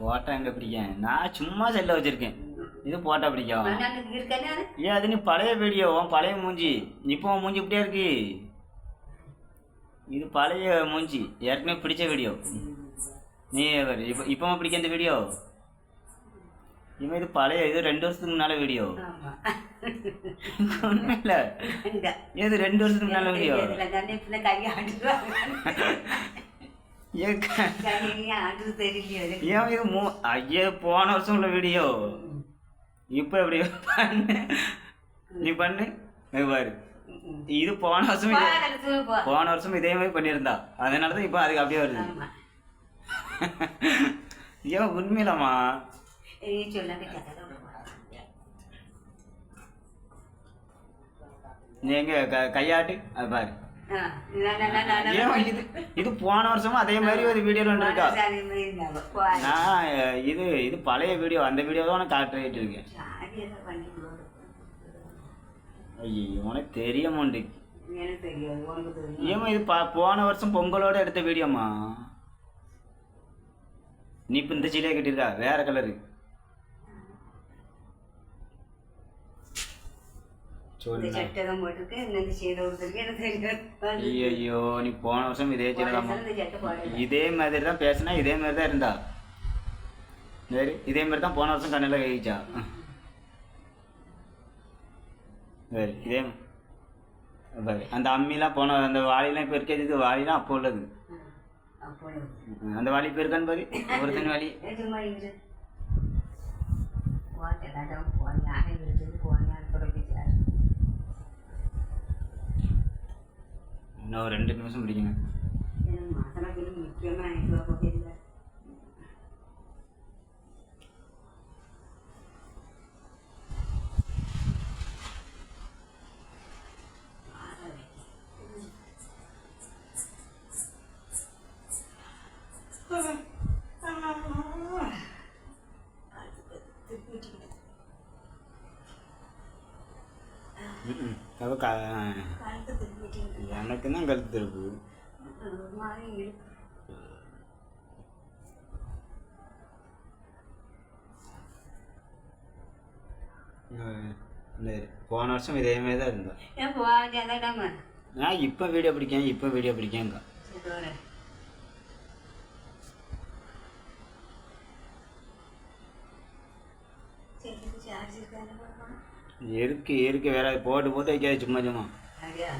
போட்டா எங்க பிடிக்கும்? நான் சும்மா செல்ல வச்சிருக்கேன். இது போட்டா பிடிக்கும். ஏன் அது நீ பழைய வீடியோ பழைய மூஞ்சி. இப்போ மூஞ்சி இப்படியே இருக்கு. இது பழைய மூஞ்சி. ஏற்கனவே பிடிச்ச வீடியோ. நீ இப்போ இப்போ பிடிக்க இந்த வீடியோ? இவன் இது பழைய இது ரெண்டு வருஷத்துக்கு முன்னால வீடியோ. உண்மையில இந்த. இது ரெண்டு வருஷத்துக்கு முன்னால வீடியோ. ஏன் இது மூ ஐயோ போன வருஷம் உள்ள வீடியோ இப்போ எப்படி பண்ணு? நீ பண்ணு. பாரு. இது போன வருஷம் போன வருஷம் இதே மாதிரி பண்ணியிருந்தா. அதனால தான் இப்போ அதுக்கு அப்படியே வருது. ஏன் உண்மையிலம்மா. நீ எங்க க- கையாட்டு? அது பாரு. இது போன வருஷமும் அதே மாதிரி ஒரு வீடியோல ஒன்று இருக்கா இது இது பழைய வீடியோ அந்த வீடியோ தான் நான் காட்டுறிட்டு இருக்கேன். ஐயோ உனக்கு தெரிய மாட்டேங்குது தெரியும் ஏமா இது பா போன வருஷம் பொங்கலோட எடுத்த வீடியோமா நீ இப்போ இந்த சீலையை கட்டியிருக்கா? வேற கலரு இந்த சொல்லு சட்டை தான் போட்டிருக்கேன் இந்த சீலை கொடுத்துருக்கு எனக்கு தெரியாது. ஐயோ நீ போன வருஷம் இதே சீலை இதே மாதிரி தான் பேசினா இதே மாதிரி தான் இருந்தா. சரி இதே மாதிரி தான் போன வருஷம் கண்ணில் கழிச்சா சரி இதே பாரு அந்த அம்மிலாம் போன அந்த வாளிலாம் இப்போ இருக்கிறது இது வாளிலாம் அப்போ உள்ளது. அந்த வாளி இப்போ இருக்கான்னு பாரு. ஒரு தனி வாளி போன இன்னும் ரெண்டு நிமிஷம் பிடிக்கணும் எனக்கு தான் கழுத்து இருக்கு. போன வருஷம் இதே மாதிரி தான் இருந்தா ஏன் போவாங்க நான் இப்போ வீடியோ பிடிக்கேன் இப்போ வீடியோ பிடிக்கேங்க. சரி சார்ஜ் பார்க்கணும் இருக்கு இருக்கு வேற போட்டு போட்டு வைக்காது சும்மா சும்மா. சரியா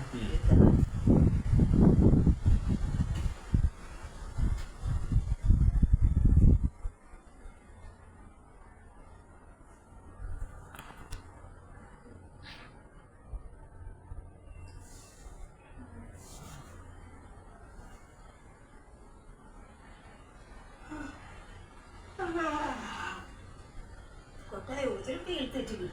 கொட்டாய் திருப்பி எடுத்து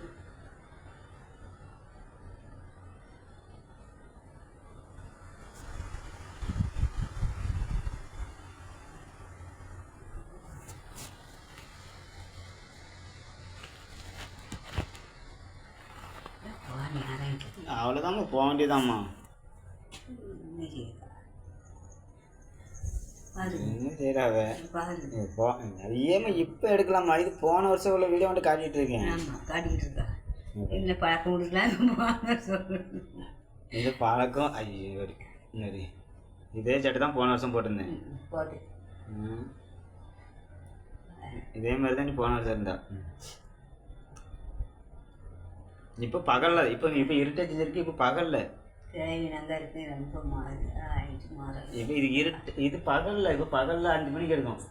அவ்வளோதாம்மா போக வேண்டியதாம்மா. என்ன செய்யறாவ போ அதிகமா இப்போ எடுக்கலாமா இது போன வருஷம் உள்ள வீடியோ மட்டும் காட்டிட்டு இருக்கேன். காட்டிக்கிட்டு இருக்கா. என்ன பழக்கம் கொடுக்கலாம் இது பழக்கம் ஐயோ சரி இதே சட்டை தான் போன வருஷம் போட்டிருந்தேன். போட்டு. இதே மாதிரி தான் நீ போன வருஷம் இருந்தா. இப்போ பகல்ல இப்போ இப்போ இருட்டச்சு இருக்கு இப்போ பகல்ல. இப்போ இது இருட்டு இது பகல்ல இப்போ பகல்ல அஞ்சு மணிக்கு எடுக்கும்